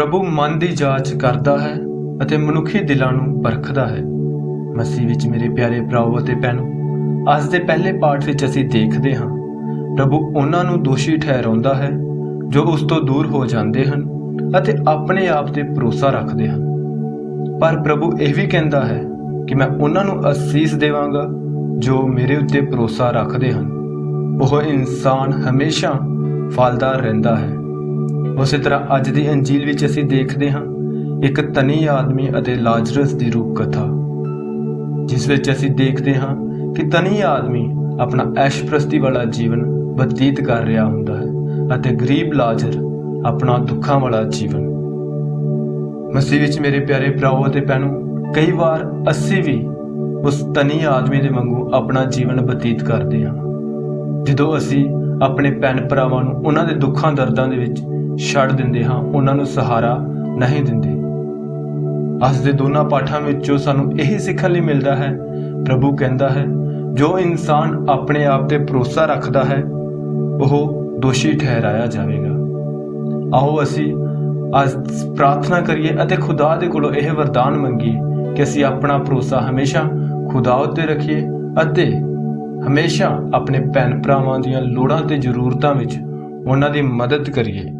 ਪ੍ਰਭੂ ਮਨ ਦੀ ਜਾਂਚ ਕਰਦਾ ਹੈ ਅਤੇ ਮਨੁੱਖੀ ਦਿਲਾਂ ਨੂੰ ਪਰਖਦਾ ਹੈ। ਮਸੀਹ ਵਿੱਚ ਮੇਰੇ ਪਿਆਰੇ ਭਰਾਓ ਅਤੇ ਭੈਣੋ, ਅੱਜ ਦੇ ਪਹਿਲੇ ਪਾਠ ਵਿੱਚ ਅਸੀਂ ਦੇਖਦੇ ਹਾਂ, ਪ੍ਰਭੂ ਉਹਨਾਂ ਨੂੰ ਦੋਸ਼ੀ ਠਹਿਰਾਉਂਦਾ ਹੈ, ਜੋ ਉਸ ਤੋਂ ਦੂਰ ਹੋ ਜਾਂਦੇ ਹਨ ਅਤੇ ਆਪਣੇ ਆਪ ਤੇ ਭਰੋਸਾ ਰੱਖਦੇ ਹਨ। ਪਰ ਪ੍ਰਭੂ ਇਹ ਵੀ ਕਹਿੰਦਾ ਹੈ ਕਿ ਮੈਂ ਉਹਨਾਂ ਨੂੰ ਅਸੀਸ ਦੇਵਾਂਗਾ, ਜੋ ਮੇਰੇ ਉੱਤੇ ਭਰੋਸਾ ਰੱਖਦੇ ਹਨ। ਉਹ ਇਨਸਾਨ ਹਮੇਸ਼ਾ ਫਲਦਾਰ ਰਹਿੰਦਾ ਹੈ। ਉਸੇ ਤਰ੍ਹਾਂ ਅੱਜ ਦੀ ਅੰਜੀਲ ਵਿੱਚ ਅਸੀਂ ਦੇਖਦੇ ਹਾਂ ਇੱਕ ਤਨੀ ਆਦਮੀ ਅਤੇ ਲਾਜ਼ਰਸ ਦੀ ਰੂਪ ਕਥਾ, ਜਿਸ ਵਿੱਚ ਅਸੀਂ ਦੇਖਦੇ ਹਾਂ ਕਿ ਤਨੀ ਆਦਮੀ ਆਪਣਾ ਐਸ਼ਪ੍ਰਸਤੀ ਵਾਲਾ ਜੀਵਨ ਬਤੀਤ ਕਰ ਰਿਹਾ ਹੁੰਦਾ ਹੈ ਅਤੇ ਗਰੀਬ ਲਾਜ਼ਰ ਆਪਣਾ ਦੁੱਖਾਂ ਵਾਲਾ ਜੀਵਨ। ਮਸੀਹ ਵਿੱਚ ਮੇਰੇ ਪਿਆਰੇ ਭਰਾਓ ਅਤੇ ਭੈਣੋ, ਕਈ ਵਾਰ ਅਸੀਂ ਵੀ ਉਸ ਤਨੀ ਆਦਮੀ ਦੇ ਵਾਂਗੂ ਆਪਣਾ ਜੀਵਨ ਬਤੀਤ ਕਰਦੇ ਹਾਂ। ਜਦੋਂ ਅਸੀਂ ਆਪਣੇ ਭੈਣ ਭਰਾਵਾਂ ਨੂੰ ਉਹਨਾਂ ਦੇ ਦੁੱਖਾਂ ਦਰਦਾਂ ਦੇ ਵਿੱਚ ਛੱਡ ਦਿੰਦੇ ਹਾਂ, ਉਹਨਾਂ ਨੂੰ ਸਹਾਰਾ ਨਹੀਂ ਦਿੰਦੇ। ਅੱਜ ਦੇ ਦੋਨਾਂ ਪਾਠਾਂ ਵਿੱਚੋਂ ਸਾਨੂੰ ਇਹੀ ਸਿੱਖਣ ਲਈ ਮਿਲਦਾ ਹੈ, ਪ੍ਰਭੂ ਕਹਿੰਦਾ ਹੈ, ਜੋ ਇਨਸਾਨ ਆਪਣੇ ਆਪ ਤੇ ਭਰੋਸਾ ਰੱਖਦਾ ਹੈ, ਉਹ ਦੋਸ਼ੀ ਠਹਿਰਾਇਆ ਜਾਵੇਗਾ। ਆਓ ਅਸੀਂ ਅੱਜ ਪ੍ਰਾਰਥਨਾ ਕਰੀਏ ਅਤੇ ਖੁਦਾ ਦੇ ਕੋਲੋਂ ਇਹ ਵਰਦਾਨ ਮੰਗੀਏ ਕਿ ਅਸੀਂ ਆਪਣਾ ਭਰੋਸਾ ਹਮੇਸ਼ਾ ਖੁਦਾ ਉੱਤੇ ਰੱਖੀਏ ਅਤੇ ਹਮੇਸ਼ਾ ਆਪਣੇ ਭੈਣ ਭਰਾਵਾਂ ਦੀਆਂ ਲੋੜਾਂ ਤੇ ਜ਼ਰੂਰਤਾਂ ਵਿੱਚ ਉਹਨਾਂ ਦੀ ਮਦਦ ਕਰੀਏ।